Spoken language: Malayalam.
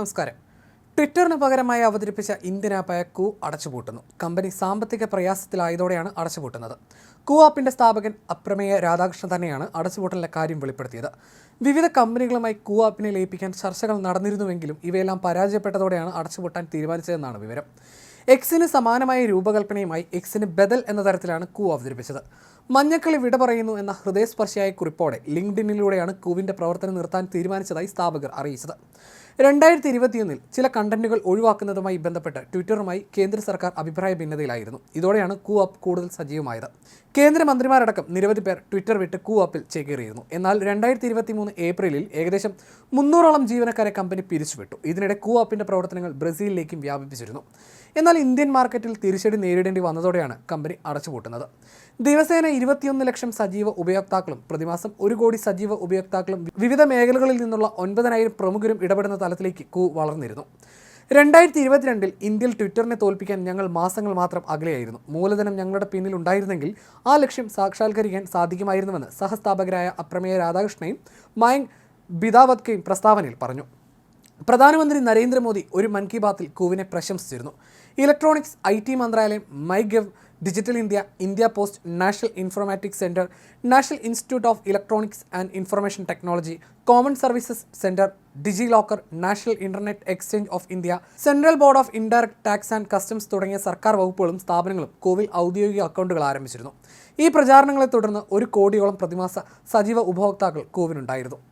നമസ്കാരം. ട്വിറ്ററിന് പകരമായി അവതരിപ്പിച്ച ഇന്ത്യൻ ആപ്പായ കൂ അടച്ചുപൂട്ടുന്നു. കമ്പനി സാമ്പത്തിക പ്രയാസത്തിലായതോടെയാണ് അടച്ചുപൂട്ടുന്നത്. കൂ ആപ്പിന്റെ സ്ഥാപകൻ അപ്രമേയ രാധാകൃഷ്ണൻ തന്നെയാണ് അടച്ചുപൂട്ടലിന്റെ കാര്യം വെളിപ്പെടുത്തിയത്. വിവിധ കമ്പനികളുമായി കൂ ആപ്പിനെ ലയിപ്പിക്കാൻ ചർച്ചകൾ നടന്നിരുന്നുവെങ്കിലും ഇവയെല്ലാം പരാജയപ്പെട്ടതോടെയാണ് അടച്ചുപൂട്ടാൻ തീരുമാനിച്ചതെന്നാണ് വിവരം. എക്സിന് സമാനമായ രൂപകൽപ്പനയുമായി എക്സിന് ബദൽ എന്ന തരത്തിലാണ് കൂ അവതരിപ്പിച്ചത്. മഞ്ഞക്കളി വിട പറയുന്നു എന്ന ഹൃദയസ്പർശിയായ കുറിപ്പോടെ ലിങ്ക്ഡിനിലൂടെയാണ് കൂവിന്റെ പ്രവർത്തനം നിർത്താൻ തീരുമാനിച്ചതായി സ്ഥാപകർ അറിയിച്ചത്. രണ്ടായിരത്തി ഇരുപത്തിയൊന്നിൽ ചില കണ്ടന്റുകൾ ഒഴിവാക്കുന്നതുമായി ബന്ധപ്പെട്ട് ട്വിറ്ററുമായി കേന്ദ്ര സർക്കാർ അഭിപ്രായ ഭിന്നതയിലായിരുന്നു. ഇതോടെയാണ് കൂ ആപ്പ് കൂടുതൽ സജീവമായത്. കേന്ദ്രമന്ത്രിമാരടക്കം നിരവധി പേർ ട്വിറ്റർ വിട്ട് കൂ ആപ്പിൽ ചേക്കേറിയിരുന്നു. എന്നാൽ രണ്ടായിരത്തി ഇരുപത്തി മൂന്ന് ഏപ്രിലിൽ ഏകദേശം മുന്നൂറോളം ജീവനക്കാരെ കമ്പനി പിരിച്ചുവിട്ടു. ഇതിനിടെ കൂ ആപ്പിന്റെ പ്രവർത്തനങ്ങൾ ബ്രസീലിലേക്കും വ്യാപിപ്പിച്ചിരുന്നു. എന്നാൽ ഇന്ത്യൻ മാർക്കറ്റിൽ തിരിച്ചടി നേരിടേണ്ടി വന്നതോടെയാണ് കമ്പനി അടച്ചുപൂട്ടുന്നത്. ദിവസേന ഇരുപത്തിയൊന്ന് ലക്ഷം സജീവ ഉപയോക്താക്കളും പ്രതിമാസം ഒരു കോടി സജീവ ഉപയോക്താക്കളും വിവിധ മേഖലകളിൽ നിന്നുള്ള ഒൻപതിനായിരം പ്രമുഖരും ഇടപെടുന്ന തലത്തിലേക്ക് കൂ വളർന്നിരുന്നു. രണ്ടായിരത്തി ഇരുപത്തിരണ്ടിൽ ഇന്ത്യയിൽ ട്വിറ്ററിനെ തോൽപ്പിക്കാൻ ഞങ്ങൾ മാസങ്ങൾ മാത്രം അകലെയായിരുന്നു. മൂലധനം ഞങ്ങളുടെ പിന്നിൽ ഉണ്ടായിരുന്നെങ്കിൽ ആ ലക്ഷ്യം സാക്ഷാത്കരിക്കാൻ സാധിക്കുമായിരുന്നുവെന്ന് സഹസ്ഥാപകരായ അപ്രമേയ രാധാകൃഷ്ണയും മയങ് ബിദാവത്കയും പ്രസ്താവനയിൽ പറഞ്ഞു. പ്രധാനമന്ത്രി നരേന്ദ്രമോദി ഒരു മൻ കി ബാത്തിൽ കൂവിനെ പ്രശംസിച്ചിരുന്നു. ഇലക്ട്രോണിക്സ് ഐ ടി മന്ത്രാലയം my gov digital India India post national informatics centre national institute of electronics and information technology common services centre digi locker national internet exchange of India central board of indirect tax and customs തുടങ്ങിയ സർക്കാർ വകുപ്പുകളും സ്ഥാപനങ്ങളും കോവിൽ ഔദ്യോഗിക അക്കൗണ്ടുകൾ ആരംഭിച്ചിരുന്നു. ഈ പ്രചാരണങ്ങളെ തുടർന്ന് ഒരു കോടിയോളം പ്രതിമാസ സജീവ ഉപഭോക്താക്കൾ കോവിനുണ്ടായിരുന്നു